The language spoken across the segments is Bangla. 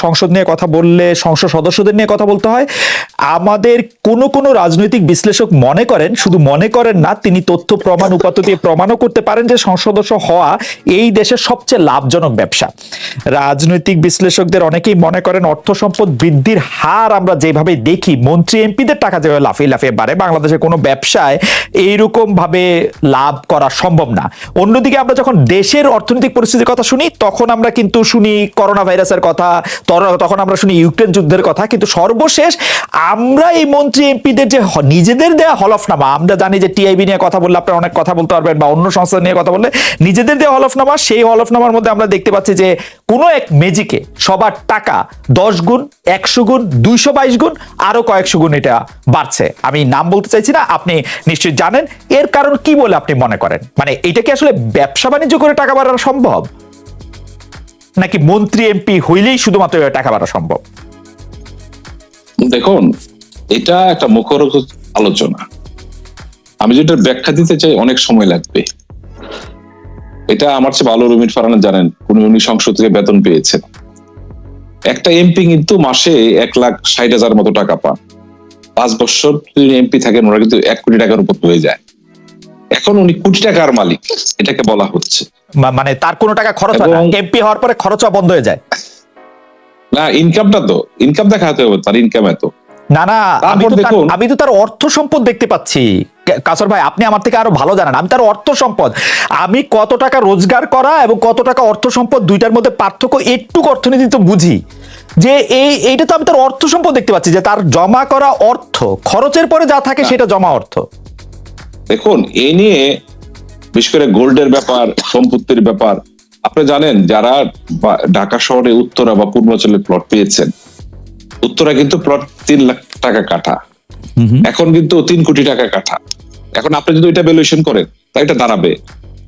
সংসদ নিয়ে কথা বললে, সংসদ সদস্যদের নিয়ে কথা বলতে হয়। আমাদের কোনো কোনো রাজনৈতিক বিশ্লেষক মনে করেন, শুধু মনে করেন না, তিনি তথ্য, প্রমাণ, উপাত্ত দিয়ে প্রমাণও করতে পারেন যে সংসদ সদস্য হওয়া এই দেশের সবচেয়ে লাভজনক ব্যবসা। রাজনৈতিক বিশ্লেষকদের অনেকেই মনে করেন অর্থ সম্পদ বৃদ্ধির হার আমরা যেভাবে দেখি, মন্ত্রী, এমপিদের টাকা যেভাবে লাফিয়ে লাফিয়ে বাড়ে বাংলাদেশের কোনো ব্যবসায় এইরকম ভাবে লাভ করা সম্ভব না। অন্যদিকে আমরা যখন দেশের অর্থনৈতিক পরিস্থিতির কথা শুনি, তখন আমরা কিন্তু শুনি করোনা ভাইরাসের কথা তখন আমরা শুনি ইউক্রেন যুদ্ধের কথা, কিন্তু সর্বশেষ আমরা এই মন্ত্রী এমপিদের যে নিজেদের দেওয়া হলফনামা আমরা জানি যে টিআইবি নিয়ে কথা বললে আপনারা অনেক কথা বলতে পারবেন বা অন্য সংস্থা নিয়ে কথা বললে, নিজেদের দেওয়া হলফনামা সেই হলফনামার মধ্যে আমরা দেখতে পাচ্ছি যে কোনো এক মেজিকে সবার টাকা দশ গুণ, একশো গুণ, দুইশো বাইশ গুণ, আরও কয়েকশো গুণ এটা বাড়ছে। আমি নাম বলতে চাইছি না, আপনি নিশ্চয়ই জানেন। এর কারণ কি বলে আপনি মনে করেন? মানে এটা কি আসলে ব্যবসা বাণিজ্য করে টাকা বাড়ানো সম্ভব? নাকি মন্ত্রী এমপি হইলেই শুধুমাত্র টাকা বাড়া সম্ভব? দেখুন, এটা একটা মুখরোচক আলোচনা। আমি যেটা ব্যাখ্যা দিতে চাই, অনেক সময় লাগবে। এটা আমার চেয়ে ভালো রুমির ফারানা জানেন, উনি উনি সংসদ থেকে বেতন পেয়েছেন। একটা এমপি কিন্তু মাসে এক লাখ ষাট হাজার মতো টাকা পান। পাঁচ বছর এমপি থাকেন, ওরা কিন্তু এক কোটি টাকার উপর হয়ে যায়। এখন উনি কোটি টাকার মালিক এটাকে বলা হচ্ছে। মানে তার কোনো টাকা খরচ হয় না। এমপি হওয়ার পরে খরচ বন্ধ হয়ে যায়। না ইনকামটা তো ইনকাম দেখাতে হবে তার ইনকাম এত। না না আমি তো তার- আমি তো তার অর্থ সম্পদ দেখতে পাচ্ছি। কাসর ভাই আপনি আমার থেকে আরও ভালো জানেন। আমি তার অর্থ সম্পদ। আমি কত টাকা রোজগার করা এবং কত টাকা অর্থ সম্পদ দুইটার মধ্যে পার্থক্য একটু অর্থনীতি তো বুঝি। যে এই এইটা তো আমি তার অর্থ সম্পদ দেখতে পাচ্ছি যে তার জমা করা অর্থ খরচের পরে যা থাকে সেটা জমা অর্থ। দেখুন এই নিয়ে বিশেষ করে গোল্ডের ব্যাপার সম্পত্তির ব্যাপার আপনি জানেন যারা ঢাকা শহরে উত্তরা বা পূর্বাঞ্চলে প্লট পেয়েছেন উত্তরা কিন্তু প্লট তিন লাখ টাকা কাঠা। এখন কিন্তু তিন কোটি টাকা কাঠা। এখন আপনি যদি এটা ভ্যালুয়েশন করেন তাই এটা দাঁড়াবে।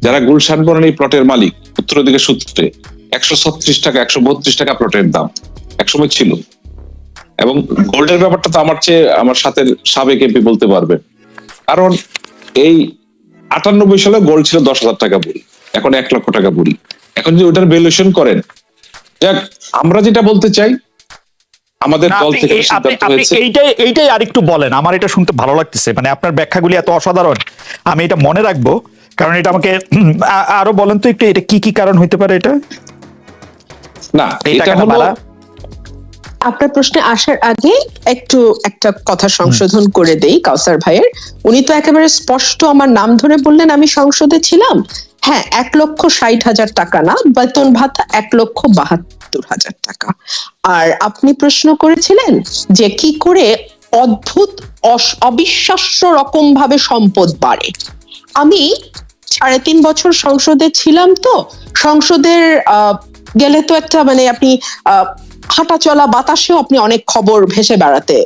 যারা গুলশান বলেন এই প্লটের মালিক উত্তর দিকে সূত্রে একশো ছত্রিশ টাকা একশো বত্রিশ টাকা প্লটের দাম একসময় ছিল। এবং গোল্ডের ব্যাপারটা তো আমার চেয়ে আমার সাথে সাবেক এমপি বলতে পারবে কারণ এই আটানব্বই সালে গোল্ড ছিল দশ হাজার টাকা বুড়ি এখন এক লক্ষ টাকা বুড়ি এখন যদি ওটার ভ্যালুয়েশন করেন যাক আমরা যেটা বলতে চাই আমাদের দল থেকে এইটাই এইটাই আরেকটু বলেন আমার এটা শুনতে ভালো লাগতেছে মানে আপনার ব্যাখ্যাগুলি এত অসাধারণ আমি এটা মনে রাখব কারণ এটা আমাকে আরও বলেন তো একটু এটা কি কি কারণ হইতে পারে এটা? না এটা হলো? আপনার প্রশ্নে আসার আগে একটু একটা কথা সংশোধন করে দেই কাউসার ভাইয়ের। উনি তো একেবারে স্পষ্ট আমার নাম ধরে বললেন আমি সংসদে ছিলাম। হ্যাঁ এক লক্ষ ষাট হাজার টাকা না, বেতন ভাতা এক লক্ষ বাহাত্তর হাজার টাকা। আর আপনি প্রশ্ন করেছিলেন যে কি করে অদ্ভুত অবিশ্বাস্য রকম ভাবে সম্পদ বাড়ে। আমি সাড়ে তিন বছর সংসদে ছিলাম তো, সংসদের গেলে তো একটা মানে আপনি হাঁটা চলা বাতাসেও আপনি অনেক খবর ভেসে বেড়াতে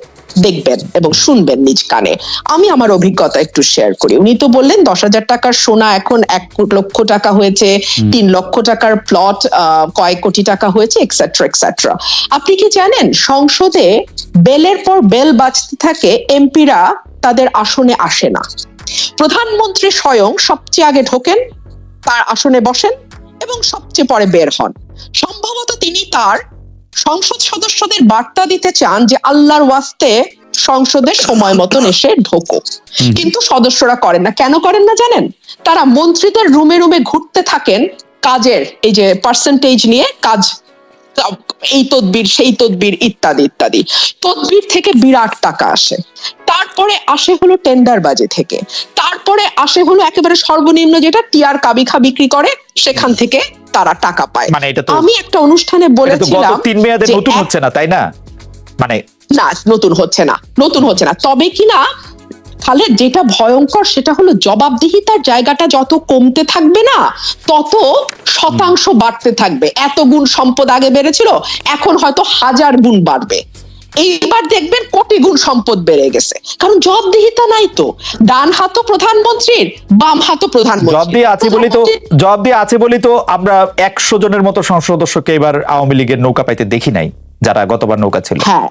দেখবেন এবং শুনবেন নিজ কানে। আমি আমার অভিজ্ঞতা একটু শেয়ার করি। উনি তো বললেন দশ হাজার টাকার সোনা এখন এক লক্ষ টাকা হয়েছে তিন লক্ষ টাকার প্লট কয়েক কোটি টাকা হয়েছে এক্সেট্রা এক্সেট্রা আপনি কি জানেন সংসদে বেলের পর বেল বাজতে থাকে এমপিরা তাদের আসনে আসে না। প্রধানমন্ত্রী স্বয়ং সবচেয়ে আগে ঢোকেন তার আসনে বসেন এবং সবচেয়ে পরে বের হন। সম্ভবত তিনি তার সংসদ সদস্যদের বার্তা দিতে চান যে আল্লাহর ওয়াস্তে সংসদে সময় মতন এসে ঢোকো। কিন্তু সদস্যরা করেন না। কেন করেন না জানেন? তারা মন্ত্রীদের রুমে রুমে ঘুরতে থাকেন কাজের এই যে পার্সেন্টেজ নিয়ে কাজ এই তদবির সেই তদবির ইত্যাদি ইত্যাদি। তদবির থেকে বিরাট টাকা আসে। তারপরে আসে হলো টেন্ডার বাজে থেকে। তারপরে আসে হলো একেবারে সর্বনিম্ন যেটা টিয়ার কাবিখা বিক্রি করে সেখান থেকে তারা টাকা পায়। মানে এটা তো আমি একটা অনুষ্ঠানে বলেছিলাম তিন মেয়াদে নতুন হচ্ছে না তাই না? মানে না নতুন হচ্ছে না নতুন হচ্ছে না। তবে কিনা তাহলে যেটা ভয়ঙ্কর সেটা হলো জবাবদিহিতার জায়গাটা যত কমতে থাকবে না তত শতাংশ বাড়তে থাকবে। এত গুণ সম্পদ আগে বেড়েছিল এখন হয়তো হাজার গুণ বাড়বে। এইবার দেখবেন কোটি গুণ সম্পদ বেড়ে গেছে। কারণ জবাবদিহিতা নাই তো। ডান হাতও প্রধানমন্ত্রীর বাম জব প্রধানমন্ত্রী দিয়ে আছে বলি তো জব দিয়ে আছে বলি তো আমরা একশো জনের মতো সংসদ সদস্যকে এবার আওয়ামী লীগের নৌকা পাইতে দেখি নাই যারা গতবার নৌকা ছিল। হ্যাঁ।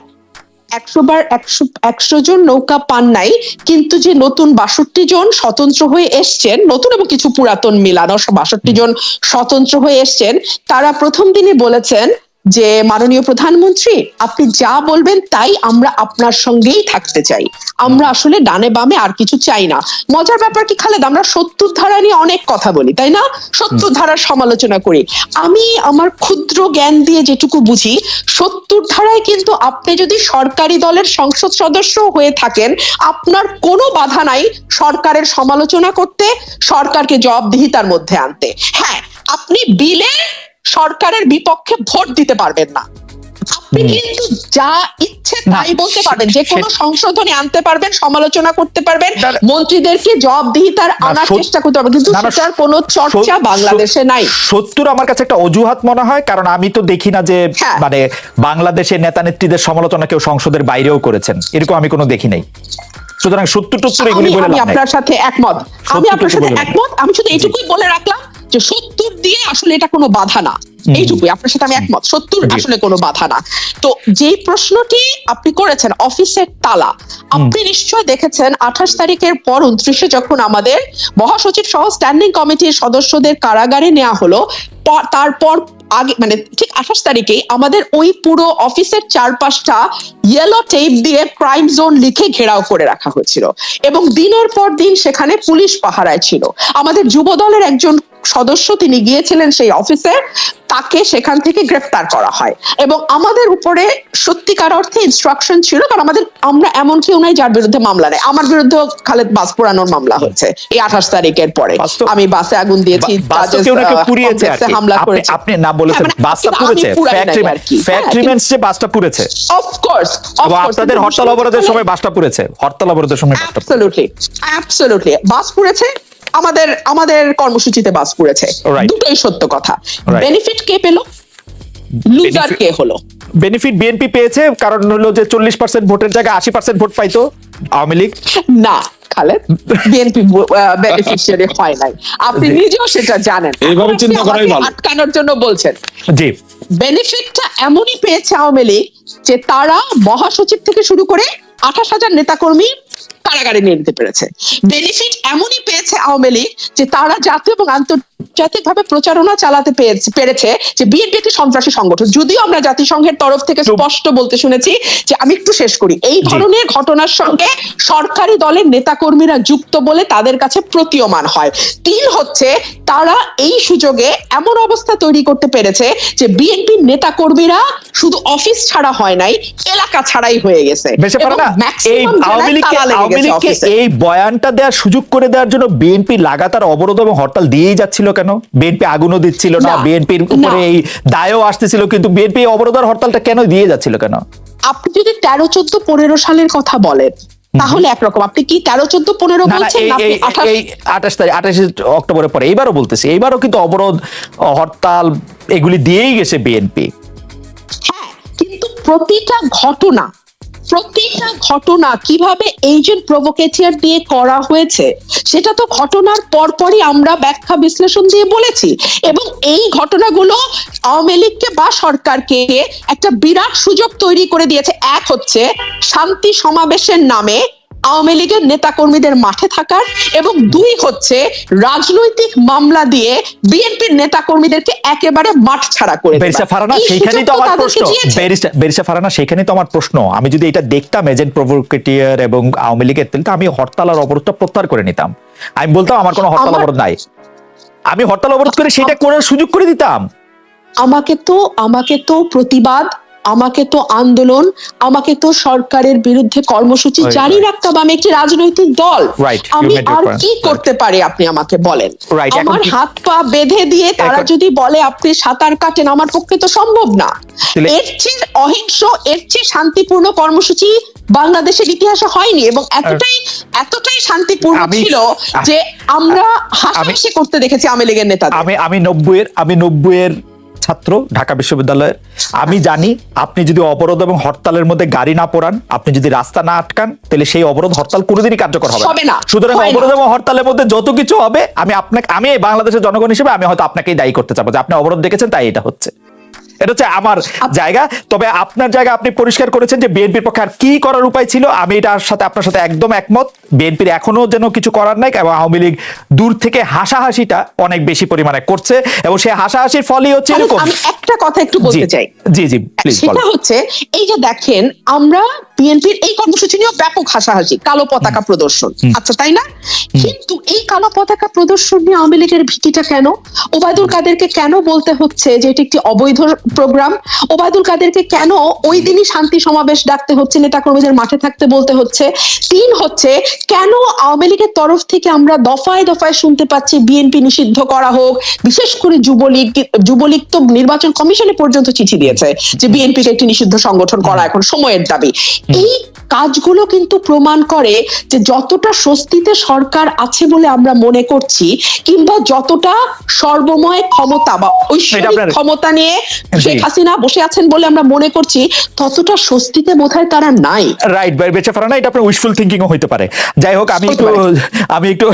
একশো বার একশো একশো জন নৌকা পান নাই কিন্তু যে নতুন বাষট্টি জন স্বতন্ত্র হয়ে এসছেন নতুন এবং কিছু পুরাতন মিলানো বাষট্টি জন স্বতন্ত্র হয়ে এসছেন তারা প্রথম দিনে বলেছেন যে মাননীয় প্রধানমন্ত্রী আপনি যা বলবেন তাই আমরা আপনার সঙ্গেই থাকতে চাই। আমরা আসলে ডানে বামে আর কিছু চাই না। মজার ব্যাপার কি খালেদ আমরা সত্তর ধারা নিয়ে অনেক কথা বলি তাই না? সত্তর ধারার সমালোচনা করি। আমি আমার ক্ষুদ্র জ্ঞান দিয়ে যেটুকু বুঝি সত্তর ধারায় কিন্তু আপনি যদি সরকারি দলের সংসদ সদস্য হয়ে থাকেন আপনার কোনো বাধা নাই সরকারের সমালোচনা করতে সরকারকে জবাবদিহিতার মধ্যে আনতে। হ্যাঁ আপনি বিলে সরকারের বিপক্ষে ভোট দিতে পারবেন না। আপনি কিন্তু যা ইচ্ছে তাই বলতে পারবেন। যে কোনো সংশোধনী আনতে পারবেন সমালোচনা করতে পারবেন। মন্ত্রীদেরকে জবাবদিহিতার আনার চেষ্টা করতে পারবেন। কিন্তু সেটার কোনো চর্চা বাংলাদেশে নাই। আমার কাছে একটা অজুহাত মনে হয় কারণ আমি তো দেখি না যে হ্যাঁ। মানে বাংলাদেশের নেতা নেত্রীদের সমালোচনা কেউ সংসদের বাইরেও করেছেন। এরকম আমি কোনো দেখি নাই। সুতরাং সত্তর টত্তর এগুলি বলে আমি আপনার সাথে একমত। আমি আপনার সাথে একমত। আমি শুধু এইটুকুই বলে রাখলাম যে সত্তর দিয়ে আসলে এটা কোনো বাধা না। এইটুকুই আপনার সাথে আমি একমত। সত্তর আসলে কোনো বাধা না। তো যে প্রশ্নটি আপনি করেছেন অফিসের তালা আপনি নিশ্চয় দেখেছেন আঠাশ তারিখের পর উনত্রিশে যখন আমাদের মহাসচিব সহ স্ট্যান্ডিং কমিটির সদস্যদের কারাগারে নেওয়া হলো তারপর আগে মানে ঠিক আঠাশ তারিখে আমাদের ওই পুরো অফিসের চারপাশটা ইয়েলো টেপ দিয়ে ক্রাইম জোন লিখে ঘেরাও করে রাখা হয়েছিল। এবং দিনের পর দিন সেখানে পুলিশ পাহারায় ছিল। আমাদের যুব দলের একজন সদস্য তিনি গিয়েছিলেন সেই অফিসে তাকে সেখান থেকে গ্রেফতার করা হয়। এবং আমাদের উপরে সত্যিকার অর্থে ইনস্ট্রাকশন ছিল কারণ আমাদের আমরা এমন কেউ নাই যার বিরুদ্ধে মামলা নেই। আমার বিরুদ্ধে খালেদ বাস পোড়ানোর মামলা হয়েছে। এই আঠাশ তারিখের পরে আমি বাসে আগুন দিয়েছি। হামলা করেছে। আপনি না বলেছেন হ্যাঁ, মানে বাসটা পুড়েছে পুড়াই ফ্যাক্ট নাই আর কি। ফ্যাক্ট রিমেন্স যে বাসটা পুড়েছে। আপনাদের হরতাল অবরোধের সময় বাসটা পুড়েছে। হরতাল অবরোধের সময় বাসটা অ্যাবসলিউটলি অ্যাবসলিউটলি বাস পুড়েছে। আমাদের আমাদের কর্মসূচিতে বাস পুড়েছে। দুটোই সত্য কথা। বেনিফিট কে পেল? লুজার কে হলো? বেনিফিট বিএনপি পেয়েছে কারণ হলো যে চল্লিশ পার্সেন্ট ভোটের জায়গায় আশি পার্সেন্ট ভোট পাইতো আওয়ামী লীগ। না খালেদ বিএনপি বেনিফিশিয়ারি হয় নাই। আপনি নিজেও সেটা জানেন। এইভাবে চিন্তা করাই ভালো। আটকানোর জন্য বলছেন। জি। বেনিফিটটা এমনই পেয়েছে আওয়ামী লীগ যে তারা মহাসচিব থেকে শুরু করে আঠাশ হাজার নেতাকর্মী কারাগারে নিয়ে নিতে পেরেছে। বেনিফিট এমনই পেয়েছে আওয়ামী লীগ যে তারা জাতীয় এবং আন্তর্জাতিক ভাবে প্রচারণা চালাতে পেরেছে- যে বিএনপি একটি সন্ত্রাসী সংগঠন। যদিও আমরা জাতিসংঘের তরফ থেকে স্পষ্ট বলতে শুনেছি যে আমি একটু শেষ করি। এই ধরনের ঘটনার সঙ্গে সরকারি দলের নেতাকর্মীরা যুক্ত বলে তাদের কাছে প্রতীয়মান হয়। তিন হচ্ছে তারা এই সুযোগে এমন অবস্থা তৈরি করতে পেরেছে যে বিএনপির নেতাকর্মীরা শুধু অফিস ছাড়া হয় নাই এলাকা ছাড়াই হয়ে গেছে। এই আওয়ামী লীগকে আওয়ামী লীগকে এই বয়ানটা দেওয়ার সুযোগ করে দেওয়ার জন্য বিএনপি লাগাতার অবরোধ এবং হরতাল দিয়েই যাচ্ছিল কেন? বিএনপি আগুনও দিচ্ছিল না বিএনপির উপরে এই দায়ও আসতেছিল কিন্তু বিএনপি অবরোধার হরতালটা কেন দিয়ে যাচ্ছিল কেন? আপনি যদি তেরো চোদ্দ পনেরো সালের কথা বলেন তাহলে একরকম। আপনি কি তেরো চোদ্দ পনেরো বলছেন এই আঠাশ? তারিখ আঠাশে অক্টোবরের পরে এইবারও বলতেছি এইবারও কিন্তু অবরোধ হরতাল এগুলি দিয়েই গেছে বিএনপি হ্যাঁ কিন্তু প্রতিটা ঘটনা প্রতিটা ঘটনা কীভাবে এজেন্ট প্রভোকেটিয়ার দিয়ে করা হয়েছে, সেটা তো ঘটনার পরপরই আমরা ব্যাখ্যা বিশ্লেষণ দিয়ে বলেছি। এবং এই ঘটনাগুলো আওয়ামী লীগকে বা সরকারকে একটা বিরাট সুযোগ তৈরি করে দিয়েছে। এক হচ্ছে শান্তি সমাবেশের নামে আওয়ামী লীগের নেতাকর্মীদের মাঠে থাকার এবং দুই হচ্ছে রাজনৈতিক মামলা দিয়ে বিএনপির নেতাকর্মীদেরকে একেবারে মাঠ ছাড়া করে বেরিসা ফারানা সেইখানেই তো আমার প্রশ্ন। বেরিসা ফারানা সেইখানেই তো আমার প্রশ্ন। আমি যদি এটা দেখতাম এজেন্ট প্রভোকেটিয়ার এবং আওয়ামী লীগের তাহলে আমি হরতাল আর অবরোধটা প্রত্যাহার করে নিতাম। আমি বলতাম আমার কোনো হরতাল অবরোধ নাই। আমি হরতাল অবরোধ করে সেটা করার সুযোগ করে দিতাম। আমাকে তো আমাকে তো প্রতিবাদ আমাকে তো আন্দোলন আমাকে তো সরকারের বিরুদ্ধে কর্মসূচি জারি right. রাখতাম আমি একটি রাজনৈতিক দল। আমি আর কি করতে পারি আপনি আমাকে বলেন? আমার হাত পা বেঁধে দিয়ে তারা যদি বলে আপনি সাঁতার কাটেন আমার পক্ষে তো সম্ভব না। এর চেয়ে অহিংস এর চেয়ে শান্তিপূর্ণ কর্মসূচি বাংলাদেশের ইতিহাসে হয়নি এবং এতটাই এতটাই শান্তিপূর্ণ ছিল যে আমরা হাসাহাসি করতে দেখেছি আওয়ামী লীগের নেতাদের। আমি আমি নব্বইয়ের আমি নব্বইয়ের ছাত্র ঢাকা বিশ্ববিদ্যালয়ের। আমি জানি আপনি যদি অবরোধ এবং হরতালের মধ্যে গাড়ি না পড়ান আপনি যদি রাস্তা না আটকান তাহলে সেই অবরোধ হরতাল কোনোদিনই কার্যকর হবে না, সুতরাং অবরোধ এবং হরতালের মধ্যে যত কিছু হবে আমি আপনাকে আমি বাংলাদেশের জনগণ হিসেবে আমি হয়তো আপনাকেই দায়ী করতে চাবো যে আপনি অবরোধ দেখেছেন তাই এটা হচ্ছে। এটা হচ্ছে আমার জায়গা। তবে আপনার জায়গা আপনি পরিষ্কার করেছেন যে বিএনপির পক্ষে আর কি করার উপায় ছিল। আমি এটার সাথে আপনার সাথে একদম একমত। বিএনপির এখনও যেন কিছু করার নাই এবং আওয়ামী লীগ দূর থেকে হাসাহাসিটা অনেক বেশি পরিমাণে করছে এবং সেই হাসাহাসির ফলই হচ্ছে এরকম। আমি একটা কথা একটু বলতে চাই। জি জি প্লিজ সেটা হচ্ছে এই যে দেখেন আমরা বিএনপির এই কর্মসূচি নিয়েও ব্যাপক হাসাহাসি কালো পতাকা প্রদর্শন। আচ্ছা তাই না? কিন্তু এই কালো পতাকা প্রদর্শন নিয়ে আওয়ামী লীগের ভীতিটা কেন? ওবায়দুল কাদেরকে কেন বলতে হচ্ছে যে এটি একটি অবৈধ প্রোগ্রাম ওবায়দুল কাদেরকে কেন ওই দিনই শান্তি সমাবেশ ডাকতে হচ্ছে নেতা কর্মীদের মাঠে থাকতে বলতে হচ্ছে? তিন হচ্ছে কেন আওয়ামী লীগের তরফ থেকে আমরা দফায় দফায় শুনতে পাচ্ছি বিএনপি নিষিদ্ধ করা হোক বিশেষ করে যুবলীগ যুবলীগ তো নির্বাচন কমিশনে পর্যন্ত চিঠি দিয়েছে যে বিএনপিকে একটি নিষিদ্ধ সংগঠন করা এখন সময়ের দাবি। এই কাজগুলো কিন্তু প্রমাণ করে যে যতটা স্বস্তিতে সরকার আছে বলে আমরা মনে করছি কিংবা যতটা সর্বময় ক্ষমতা বা ঐশ্বরিক ক্ষমতা নিয়ে শেখ হাসিনা বসে আছেন বলে আমরা মনে করছি ততটা স্বস্তিতে বোধহয় তারা নাই। রাইট বেঁচে ফেরা না এটা আপনার উইশফুল থিঙ্কিংও হইতে পারে। যাই হোক আমি একটু আমি একটু